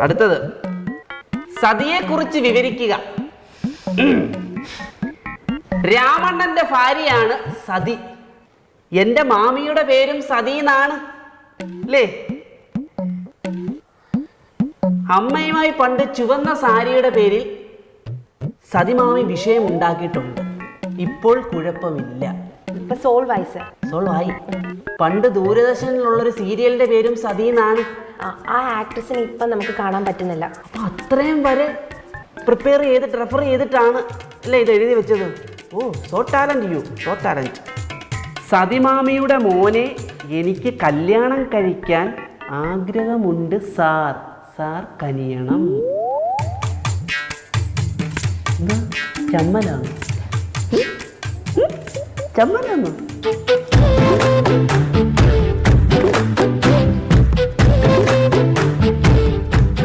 അടുത്തത്. സതിയെ കുറിച്ച് വിവരിക്കുക. രാമണ്ണന്റെ ഭാര്യയാണ് സതി. എന്റെ മാമിയുടെ പേരും സതി എന്നാണ് അല്ലേ അമ്മയുമായി പണ്ട് ചുവന്ന സാരിയുടെ പേരിൽ സതിമാമി വിഷയം ഉണ്ടാക്കിയിട്ടുണ്ട്. ഇപ്പോൾ കുഴപ്പമില്ല. ഇപ്പൊ സോൾവ് ആയി സർ സോൾവ് ആയി പണ്ട് ദൂരദർശനിലുള്ളൊരു സീരിയലിന്റെ പേരും സതീന്നാണ്. ആ ആക്ട്രസിനെ ഇപ്പൊ നമുക്ക് കാണാൻ പറ്റുന്നില്ല. അപ്പൊ അത്രയും വരെ പ്രിപ്പയർ ചെയ്തിട്ട് റെഫർ ചെയ്തിട്ടാണ് അല്ലേ ഇത് എഴുതി വെച്ചത്? O so talent you so talent സതിമാമിയുടെ മോനെ എനിക്ക് കല്യാണം കഴിക്കാൻ ആഗ്രഹമുണ്ട് സാർ. സാർ കനിയണം. Sen bana mı?